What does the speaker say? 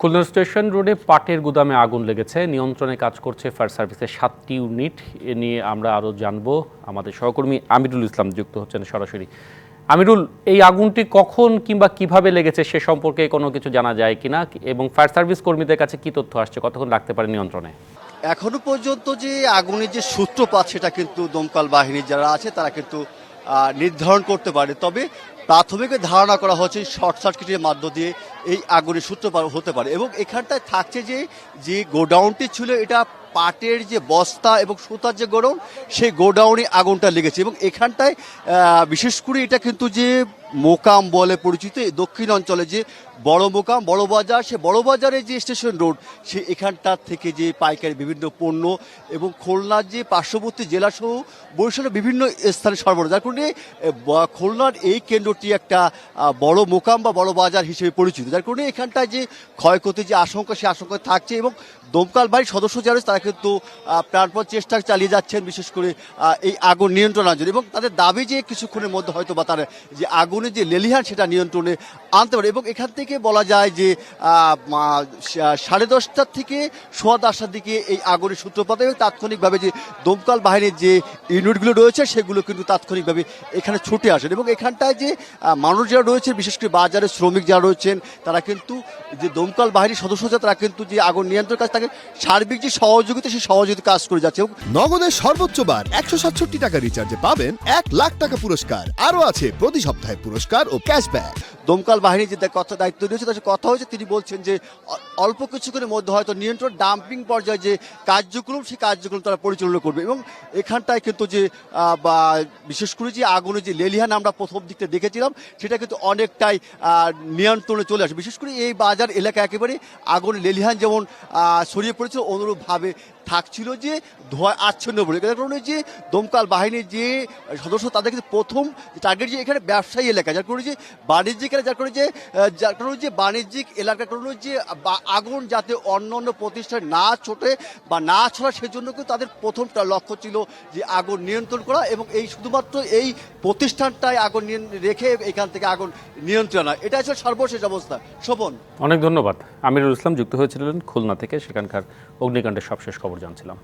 Khulna station রোডে পাটের গুদামে আগুন লেগেছে। নিয়ন্ত্রণে কাজ করছে ফায়ার সার্ভিসের সাতটি ইউনিট। এ নিয়ে আমরা আরও জানব আমাদের সহকর্মী আমিরুল ইসলাম যুক্ত হচ্ছেন সরাসরি। আমিরুল, এই আগুনটি কখন কিংবা কীভাবে লেগেছে সে সম্পর্কে কোনো কিছু জানা যায় কিনা? এবং ফায়ার সার্ভিস কর্মীদের কাছে কি তথ্য আসছে? কতক্ষণ লাগতে পারে নিয়ন্ত্রণে? এখনও পর্যন্ত যে আগুনের যে সূত্রপাত, সেটা কিন্তু দমকল বাহিনী যারা আছে, তারা কিন্তু নির্ধারণ করতে পারে তবে প্রাথমিক ধারণা করা হচ্ছে শর্ট সার্কিটের মাধ্য দিয়ে এই আগুনের সূত্রপাত হতে পারে। এবং এখানটায় থাকছে যে যে গোডাউনটি ছিল, এটা পাটের যে বস্তা এবং সুতার যে গোডাউন, সেই গোডাউনে আগুনটা লেগেছে এবং এখানটায় বিশেষ করে এটা কিন্তু যে মোকাম বলে পরিচিত দক্ষিণ অঞ্চলে যে বড় মোকাম, বড় বাজার, সে বড় বাজারে যে স্টেশন রোড, সে এখানটার থেকে যে পাইকারি বিভিন্ন পণ্য এবং খুলনার যে পার্শ্ববর্তী জেলা সহ বরিশালের বিভিন্ন স্থানে সরবরাহ। যার কারণে খুলনার এই কেন্দ্রটি একটা বড় মোকাম বা বড় বাজার হিসেবে পরিচিত। যার কারণে এখানটায় যে ক্ষয়ক্ষতির যে আশঙ্কা, সে আশঙ্কা থাকছে এবং দমকাল বাহিনীর সদস্য যারা তারা কিন্তু প্রাণপণ চেষ্টা চালিয়ে যাচ্ছেন, বিশেষ করে এই আগুন নিয়ন্ত্রণের জন্য। এবং তাদের দাবি যে কিছুক্ষণের মধ্যে হয়তো বা তারা যে আগুনের যে লেলিহান, সেটা নিয়ন্ত্রণে আনতে পারে। এবং এখান থেকে বলা যায় যে সাড়ে দশটার থেকে সোয়া দশটার দিকে এই আগুনের সূত্রপাত এবং তাৎক্ষণিকভাবে যে দমকল বাহিনীর যে ইউনিটগুলো রয়েছে, সেগুলো কিন্তু তাৎক্ষণিকভাবে এখানে ছুটে আসেন। এবং এখানটায় যে মানুষ যারা রয়েছে বিশেষ করে বাজারে শ্রমিক যারা রয়েছেন, তারা কিন্তু যে দমকল বাহিনীর সদস্য তারা কিন্তু যে আগুন নিয়ন্ত্রণ কাজ, তাকে সার্বিক যে সহযোগিতা সেই সহযোগিতা কাজ করে যাচ্ছে। নগদের সর্বোচ্চ বার একশো সাতষট্টি টাকা রিচার্জে পাবেন এক লাখ টাকা পুরস্কার। আরও আছে প্রতি সপ্তাহে পুরস্কার ও ক্যাশব্যাক। দমকল বাহিনী যে কথা দায়িত্ব দিয়েছে তার কথা হয়েছে। তিনি বলছেন যে, অল্প কিছুক্ষণের মধ্যে হয়তো নিয়ন্ত্রণ ডাম্পিং পর্যায়ে যে কার্যক্রম, সেই কার্যক্রম তারা পরিচালনা করবে। এবং এখানটায় কিন্তু যে বা, বিশেষ করে যে আগুনের যে লেলিহান আমরা প্রথম দিকটা দেখেছিলাম, সেটা কিন্তু অনেকটাই নিয়ন্ত্রণে চলে আসে। বিশেষ করে এই বাজার এলাকা একেবারে আগুনের লেলিহান যেমন ছড়িয়ে পড়েছিল, অনুরূপভাবে থাকছিল যে ধোয়া আচ্ছন্ন বলে। যার কারণে যে দমকাল বাহিনীর যে সদস্য, তাদের কিন্তু প্রথম টার্গেট যে এখানে ব্যবসায়ী এলাকা, যার কারণে যে বাণিজ্যিক যার কারণে যে, যার কারণে যে বাণিজ্যিক এলাকার কারণে যে আগুন যাতে অন্য অন্য প্রতিষ্ঠান না ছোটে বা না ছড়া সেজন্য কিন্তু তাদের প্রথমটা লক্ষ্য ছিল যে আগুন নিয়ন্ত্রণ করা এবং এই শুধুমাত্র এই প্রতিষ্ঠানটাই আগুন রেখে এখান থেকে আগুন নিয়ন্ত্রণ হয়। এটা হচ্ছে সর্বশেষ অবস্থা। শোভন। অনেক ধন্যবাদ। আমিরুল ইসলাম যুক্ত হয়েছিলেন খুলনা থেকে, সেখানকার অগ্নিকাণ্ডের সবশেষ খবর জানছিলাম।